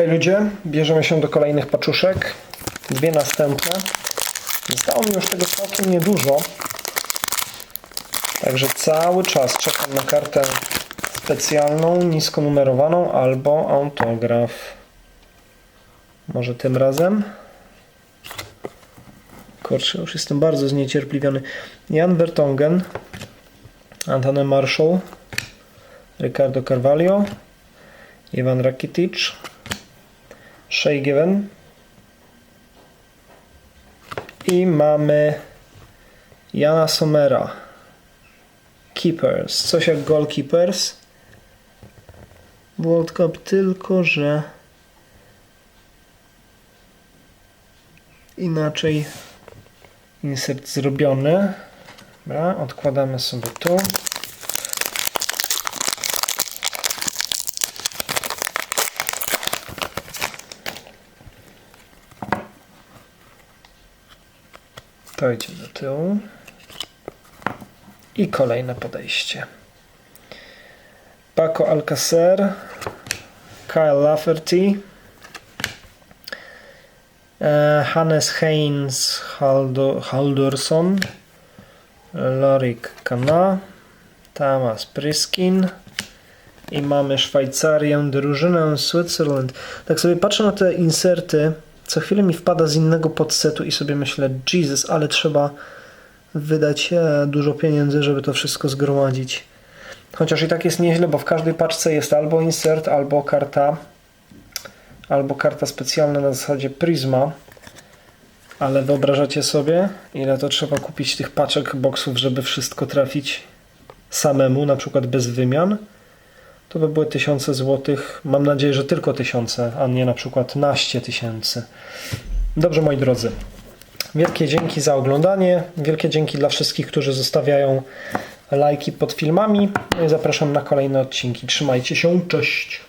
Hej ludzie, bierzemy się do kolejnych paczuszek. Dwie następne. Zostało mi już tego całkiem niedużo. Także cały czas czekam na kartę specjalną, nisko numerowaną albo autograf. Może tym razem? Kurczę, już jestem bardzo zniecierpliwiony. Jan Vertonghen, Antony Marshall, Ricardo Carvalho, Ivan Rakitic, Shea Given i mamy Jana Somera. Keepers. Coś jak goalkeepers. World Cup tylko, że inaczej insert zrobiony. Dobra, odkładamy sobie tu. To idzie do tyłu. I kolejne podejście. Paco Alcacer, Kyle Lafferty, e, Hannes Heinz Haldo, Haldorsson, Lorik Kana, Tamas Priskin i mamy Szwajcarię, drużynę Switzerland. Tak sobie patrzę na te inserty, co chwilę mi wpada z innego podsetu i sobie myślę, Jesus, ale trzeba wydać e, dużo pieniędzy, żeby to wszystko zgromadzić. Chociaż i tak jest nieźle, bo w każdej paczce jest albo insert, albo karta, albo karta specjalna na zasadzie Prisma. Ale wyobrażacie sobie, ile to trzeba kupić tych paczek boksów, żeby wszystko trafić samemu, na przykład bez wymian? To by były tysiące złotych. Mam nadzieję, że tylko tysiące, a nie na przykład naście tysięcy. Dobrze, moi drodzy. Wielkie dzięki za oglądanie. Wielkie dzięki dla wszystkich, którzy zostawiają lajki pod filmami. No zapraszam na kolejne odcinki. Trzymajcie się. Cześć.